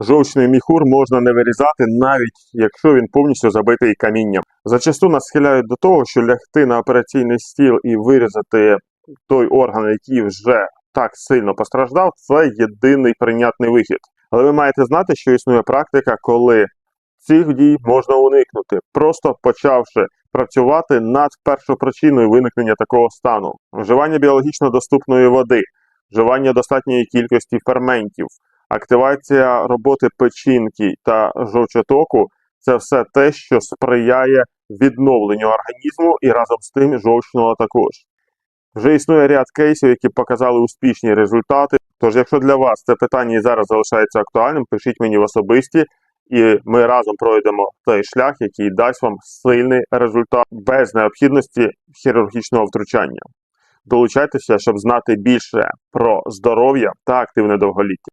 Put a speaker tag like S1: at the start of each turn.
S1: Жовчний міхур можна не вирізати, навіть якщо він повністю забитий камінням. Зачасту нас схиляють до того, що лягти на операційний стіл і вирізати той орган, який вже так сильно постраждав, це єдиний прийнятний вихід. Але ви маєте знати, що існує практика, коли цих дій можна уникнути, просто почавши працювати над першопричиною виникнення такого стану: вживання біологічно доступної води, вживання достатньої кількості ферментів, активація роботи печінки та жовчотоку це все те, що сприяє відновленню організму і разом з тим жовчного також. Вже існує ряд кейсів, які показали успішні результати. Тож, якщо для вас це питання і зараз залишається актуальним, пишіть мені в особисті, і ми разом пройдемо той шлях, який дасть вам сильний результат без необхідності хірургічного втручання. Долучайтеся, щоб знати більше про здоров'я та активне довголіття.